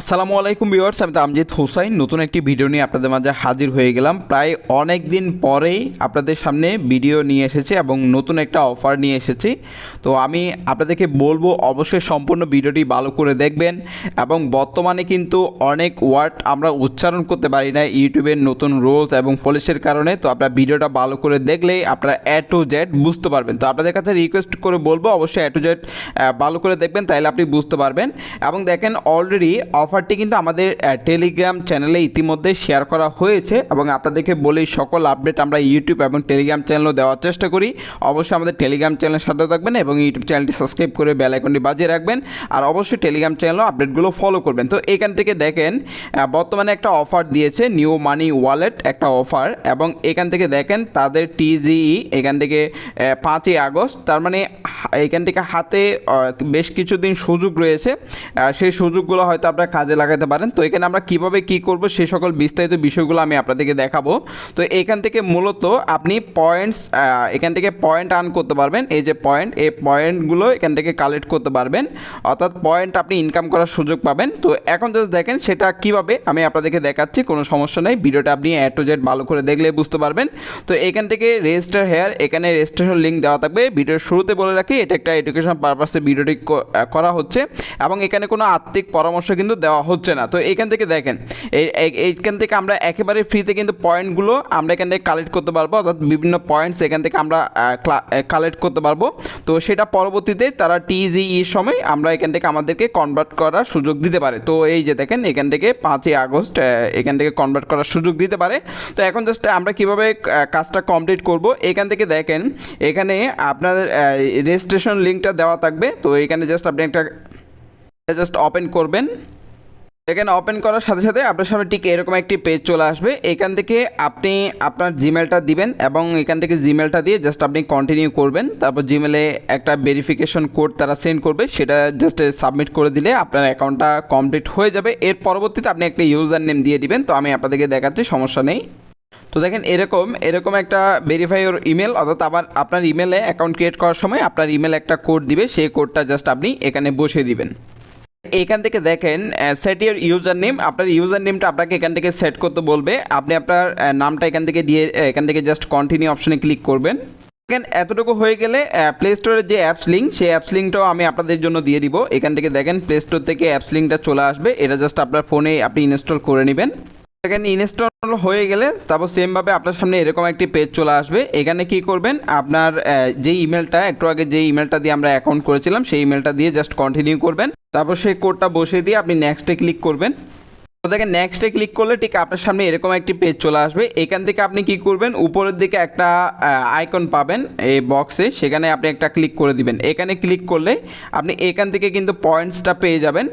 আসসালামু আলাইকুম ভিউয়ার্স, আমি তামজিদ হুসাইন। নতুন একটি ভিডিও নিয়ে আপনাদের মাঝে হাজির হয়ে গেলাম। প্রায় অনেক দিন পরেই আপনাদের সামনে ভিডিও নিয়ে এসেছি এবং নতুন একটা অফার নিয়ে এসেছি। তো আমি আপনাদেরকে বলব, অবশ্যই সম্পূর্ণ ভিডিওটি ভালো করে দেখবেন এবং বর্তমানে কিন্তু অনেক ওয়ার্ড আমরা উচ্চারণ করতে পারি না ইউটিউবের নতুন রোলস এবং পলিসির কারণে। তো আপনারা ভিডিওটা ভালো করে দেখলেই আপনারা এ টু জেড বুঝতে পারবেন। তো আপনাদের কাছে রিকোয়েস্ট করে বলব, অবশ্যই এ টু জেড ভালো করে দেখবেন তাহলে আপনি বুঝতে পারবেন। এবং দেখেন অলরেডি অফারটি কিন্তু আমাদের টেলিগ্রাম চ্যানেলে ইতিমধ্যে শেয়ার করা হয়েছে এবং আপনাদেরকে বলি সকল আপডেট আমরা ইউটিউব এবং টেলিগ্রাম চ্যানেলও দেওয়ার চেষ্টা করি। অবশ্যই আমাদের টেলিগ্রাম চ্যানেলের সাথে থাকবেন এবং ইউটিউব চ্যানেলটি সাবস্ক্রাইব করে বেল আইকনটি বাজিয়ে রাখবেন। আর অবশ্যই টেলিগ্রাম চ্যানেলও আপডেটগুলো ফলো করবেন। তো এখান থেকে দেখেন বর্তমানে একটা অফার দিয়েছে নিউ মানি ওয়ালেট একটা অফার এবং এখান থেকে দেখেন তাদের টিজিই এখান থেকে পাঁচই আগস্ট। তার মানে এখান থেকে হাতে বেশ কিছুদিন সুযোগ রয়েছে। সেই সুযোগগুলো হয়তো আপনারা কাজে লাগাতে পারেন। তো এখানে আমরা কীভাবে কি করব সে সকল বিস্তারিত বিষয়গুলো আমি আপনাদেরকে দেখাবো। তো এখান থেকে মূলত আপনি পয়েন্টস এখান থেকে পয়েন্ট আর্ন করতে পারবেন। এই যে পয়েন্ট এই পয়েন্টগুলো এখান থেকে কালেক্ট করতে পারবেন। অর্থাৎ পয়েন্ট আপনি ইনকাম করার সুযোগ পাবেন। তো এখন জাস্ট দেখেন সেটা কীভাবে আমি আপনাদেরকে দেখাচ্ছি, কোনো সমস্যা নেই। ভিডিওটা আপনি এ টু জেড ভালো করে দেখলে বুঝতে পারবেন। তো এখান থেকে রেজিস্টার হেয়ার এখানে রেজিস্ট্রেশন লিঙ্ক দেওয়া থাকবে। ভিডিওর শুরুতে বলে রাখি, এটা একটা এডুকেশন পারপাসে ভিডিওটি করা হচ্ছে। এবং এখানে কোনো আর্থিক পরামর্শ কিন্তু দেওয়া হচ্ছে না। তো এখান থেকে দেখেন এই এই- এইখান থেকে আমরা একেবারে ফ্রিতে কিন্তু পয়েন্টগুলো আমরা এখান থেকে কালেক্ট করতে পারব, অর্থাৎ বিভিন্ন পয়েন্টস এখান থেকে আমরা কালেক্ট করতে পারব। তো সেটা পরবর্তীতে তারা টিজিই সময় আমরা এখান থেকে আমাদেরকে কনভার্ট করার সুযোগ দিতে পারে। তো এই যে দেখেন, এখান থেকে পাঁচই আগস্ট এখান থেকে কনভার্ট করার সুযোগ দিতে পারে। তো এখন জাস্ট আমরা কীভাবে কাজটা কমপ্লিট করব? এখান থেকে দেখেন, এখানে আপনাদের রেজিস্ট্রেশন লিঙ্কটা দেওয়া থাকবে। তো এখানে জাস্ট আপনি একটা জাস্ট ওপেন করবেন। এখানে ওপেন করার সাথে সাথে আপনার সামনে ঠিক এরকম একটি পেজ চলে আসবে। এখান থেকে আপনি আপনার জিমেলটা দিবেন এবং এখান থেকে জিমেলটা দিয়ে জাস্ট আপনি কন্টিনিউ করবেন। তারপর জিমেলে একটা ভেরিফিকেশন কোড তারা সেন্ড করবে। সেটা জাস্ট সাবমিট করে দিলে আপনার অ্যাকাউন্টটা কমপ্লিট হয়ে যাবে। এর পরবর্তীতে আপনি একটা ইউজার নেম দিয়ে দিবেন। তো আমি আপনাদেরকে দেখাচ্ছি, সমস্যা নেই। তো দেখেন, এরকম এরকম একটা ভেরিফাই ওর ইমেল অর্থাৎ আবার আপনার ইমেলে অ্যাকাউন্ট ক্রিয়েট করার সময় আপনার ইমেল একটা কোড দিবে। সেই কোডটা জাস্ট আপনি এখানে বসিয়ে দিবেন। এখান থেকে দেখেন সেট ইয়ার ইউজার নেম আপনার ইউজার নেমটা আপনাকে এখান থেকে সেট করতে বলবে। আপনি আপনার নামটা এখান থেকে দিয়ে এখান থেকে জাস্ট কন্টিনিউ অপশানে ক্লিক করবেন। দেখেন, এতটুকু হয়ে গেলে প্লে স্টোরের যে অ্যাপস লিঙ্ক সেই অ্যাপস লিঙ্কটাও আমি আপনাদের জন্য দিয়ে দিব। এখান থেকে দেখেন প্লে স্টোর থেকে অ্যাপস লিঙ্কটা চলে আসবে। এটা জাস্ট আপনার ফোনে আপনি ইনস্টল করে নেবেন। এখানে ইনস্টল হয়ে গেলে তারপর সেমভাবে আপনার সামনে এরকম একটি পেজ চলে আসবে। এখানে কি করবেন? আপনার যে ইমেলটা একটু আগে যে ইমেলটা দিয়ে আমরা অ্যাকাউন্ট করেছিলাম, সেই ইমেলটা দিয়ে জাস্ট কন্টিনিউ করবেন। তারপর সেই কোডটা বসিয়ে দিয়ে আপনি নেক্সটে ক্লিক করবেন। দেখেন নেক্সটে ক্লিক করলে ঠিক আপনার সামনে এরকম একটি পেজ চলে আসবে। এখান থেকে আপনি কি করবেন? উপরের দিকে একটা আইকন পাবেন এই বক্সে সেখানে আপনি একটা ক্লিক করে দিবেন। এখানে ক্লিক করলে আপনি এখান থেকে কিন্তু পয়েন্টসটা পেয়ে যাবেন।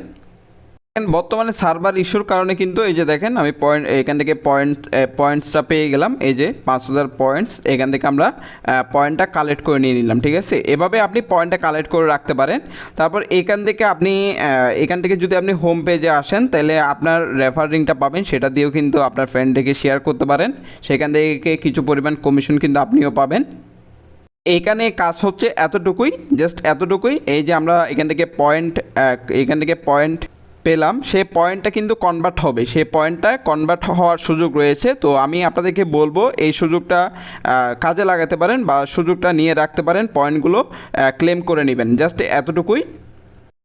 বর্তমানে সার্ভার ইস্যুর কারণে কিন্তু এই যে দেখেন, আমি পয়েন্ট এখান থেকে পয়েন্ট পয়েন্টসটা পেয়ে গেলাম। এই যে পাঁচ হাজার পয়েন্টস এখান থেকে আমরা পয়েন্টটা কালেক্ট করে নিয়ে নিলাম, ঠিক আছে? এভাবে আপনি পয়েন্টটা কালেক্ট করে রাখতে পারেন। তারপর এখান থেকে আপনি এখান থেকে যদি আপনি হোম পেজে আসেন, তাহলে আপনার রেফারিংটা পাবেন। সেটা দিয়েও কিন্তু আপনার ফ্রেন্ডকে শেয়ার করতে পারেন। সেখান থেকে কিছু পরিমাণ কমিশন কিন্তু আপনিও পাবেন। এইখানে কাজ হচ্ছে এতটুকুই জাস্ট এতটুকুই। এই যে আমরা এখান থেকে পয়েন্ট এখান থেকে পয়েন্ট পেলাম, সে পয়েন্টটা কিন্তু কনভার্ট হবে। সেই পয়েন্টটা কনভার্ট হওয়ার সুযোগ রয়েছে। তো আমি আপনাদেরকে বলব, এই সুযোগটা কাজে লাগাতে পারেন বা সুযোগটা নিয়ে রাখতে পারেন পয়েন্টগুলো ক্লেম করে নেবেন। জাস্ট এতটুকুই।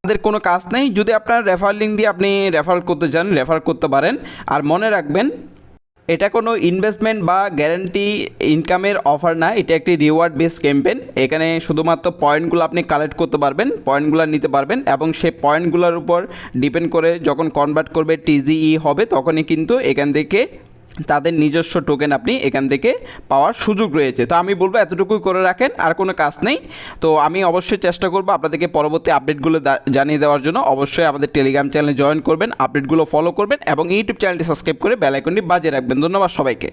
আমাদের কোনো কাজ নেই। যদি আপনার রেফার লিঙ্ক দিয়ে আপনি রেফার করতে চান রেফার করতে পারেন। আর মনে রাখবেন এটা কোনো ইনভেস্টমেন্ট বা গ্যারান্টি ইনকামের অফার না, এটা একটি রিওয়ার্ড বেস ক্যাম্পেন এখানে শুধুমাত্র পয়েন্টগুলো আপনি কালেক্ট করতে পারবেন পয়েন্টগুলো নিতে পারবেন এবং সেই পয়েন্টগুলোর উপর ডিপেন্ড করে যখন কনভার্ট করবে টিজিই হবে, তখনই কিন্তু এখান থেকে তাদের নিজস্ব টোকেন আপনি এখান থেকে পাওয়ার সুযোগ রয়েছে। তো আমি বলব এতটুকুই করে রাখেন, আর কোনো কাজ নেই। তো আমি অবশ্যই চেষ্টা করব আপনাদেরকে পরবর্তী আপডেটগুলো জানিয়ে দেওয়ার জন্য। অবশ্যই আমাদের টেলিগ্রাম চ্যানেলে জয়েন করবেন আপডেটগুলো ফলো করবেন এবং ইউটিউব চ্যানেলটি সাবস্ক্রাইব করে বেলাইকনটি বাজে বাজিয়ে রাখবেন। ধন্যবাদ সবাইকে।